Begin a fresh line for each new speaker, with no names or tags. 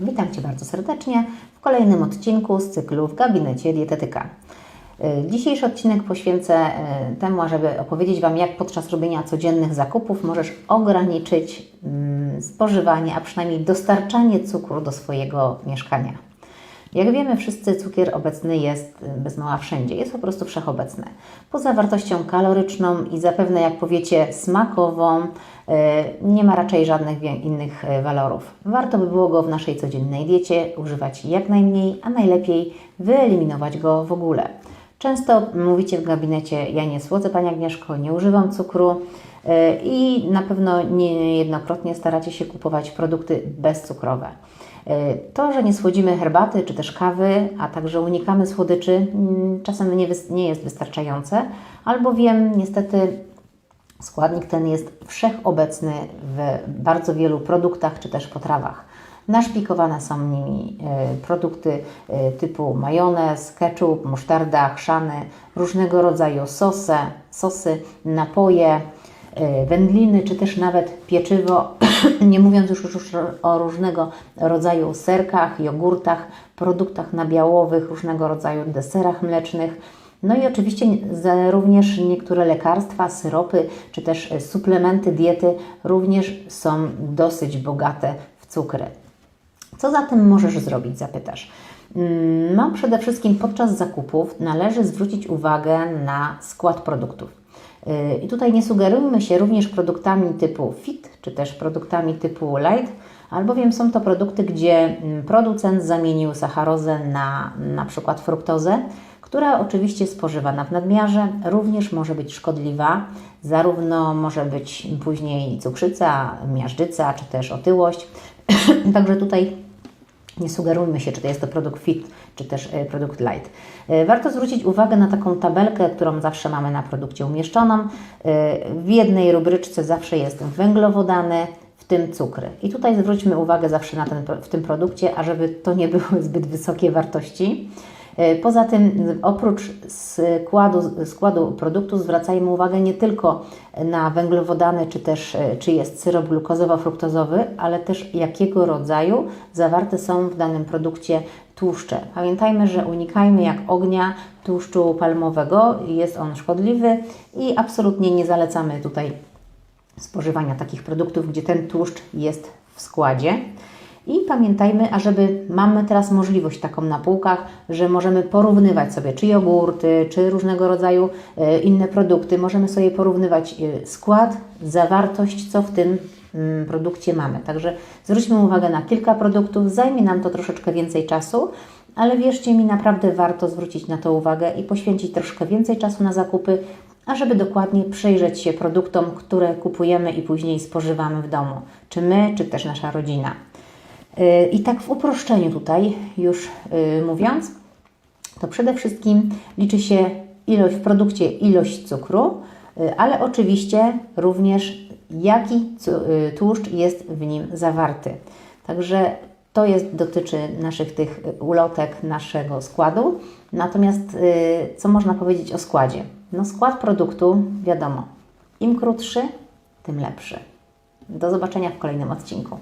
Witam Cię bardzo serdecznie w kolejnym odcinku z cyklu w gabinecie dietetyka. Y, Dzisiejszy odcinek poświęcę y, temu, żeby opowiedzieć Wam, jak podczas robienia codziennych zakupów możesz ograniczyć mm, spożywanie, a przynajmniej dostarczanie cukru do swojego mieszkania. Jak wiemy, wszyscy cukier obecny jest y, bez mała wszędzie, jest po prostu wszechobecny. Poza wartością kaloryczną i zapewne, jak powiecie, smakową, y, nie ma raczej żadnych innych y, walorów. Warto by było go w naszej codziennej diecie używać jak najmniej, a najlepiej wyeliminować go w ogóle. Często mówicie w gabinecie, ja nie słodzę Pani Agnieszko, nie używam cukru y, i na pewno niejednokrotnie staracie się kupować produkty bezcukrowe. Y, To, że nie słodzimy herbaty czy też kawy, a także unikamy słodyczy, mm, czasem nie, nie jest wystarczające, albowiem niestety składnik ten jest wszechobecny w bardzo wielu produktach czy też potrawach. Naszpikowane są nimi y, produkty y, typu majonez, ketchup, musztarda, chrzany, różnego rodzaju sosy, sosy napoje, y, wędliny czy też nawet pieczywo, nie mówiąc już, już o różnego rodzaju serkach, jogurtach, produktach nabiałowych, różnego rodzaju deserach mlecznych. No i oczywiście również niektóre lekarstwa, syropy czy też e, suplementy diety również są dosyć bogate w cukry. Co zatem możesz zrobić, zapytasz? Mm, No, przede wszystkim podczas zakupów należy zwrócić uwagę na skład produktów. Yy, I tutaj nie sugerujmy się również produktami typu fit, czy też produktami typu light, albowiem są to produkty, gdzie mm, producent zamienił sacharozę na na przykład fruktozę, która oczywiście spożywana w nadmiarze również może być szkodliwa. Zarówno może być później cukrzyca, miażdżyca, czy też otyłość. Także tutaj nie sugerujmy się, czy to jest to produkt fit, czy też e, produkt light. E, Warto zwrócić uwagę na taką tabelkę, którą zawsze mamy na produkcie umieszczoną. E, W jednej rubryczce zawsze jest węglowodany, w tym cukry. I tutaj zwróćmy uwagę zawsze na ten, w tym produkcie, ażeby to nie były zbyt wysokie wartości. E, Poza tym, oprócz składu, składu produktu, zwracajmy uwagę nie tylko na węglowodany, czy też e, czy jest syrop glukozowo-fruktozowy, ale też jakiego rodzaju zawarte są w danym produkcie tłuszcze. Pamiętajmy, że unikajmy jak ognia tłuszczu palmowego, jest on szkodliwy i absolutnie nie zalecamy tutaj spożywania takich produktów, gdzie ten tłuszcz jest w składzie. I pamiętajmy, ażeby mamy teraz możliwość taką na półkach, że możemy porównywać sobie czy jogurty, czy różnego rodzaju e, inne produkty. Możemy sobie porównywać e, skład, zawartość, co w tym mm, produkcie mamy. Także zwróćmy uwagę na kilka produktów, zajmie nam to troszeczkę więcej czasu, ale wierzcie mi, naprawdę warto zwrócić na to uwagę i poświęcić troszkę więcej czasu na zakupy, ażeby dokładnie przyjrzeć się produktom, które kupujemy i później spożywamy w domu, czy my, czy też nasza rodzina. Yy, I tak w uproszczeniu tutaj już yy, mówiąc, to przede wszystkim liczy się ilość w produkcie ilość cukru, yy, ale oczywiście również jaki tłuszcz jest w nim zawarty. Także to jest, dotyczy naszych tych y, ulotek, naszego składu. Natomiast co można powiedzieć o składzie? No skład produktu, wiadomo, im krótszy, tym lepszy. Do zobaczenia w kolejnym odcinku.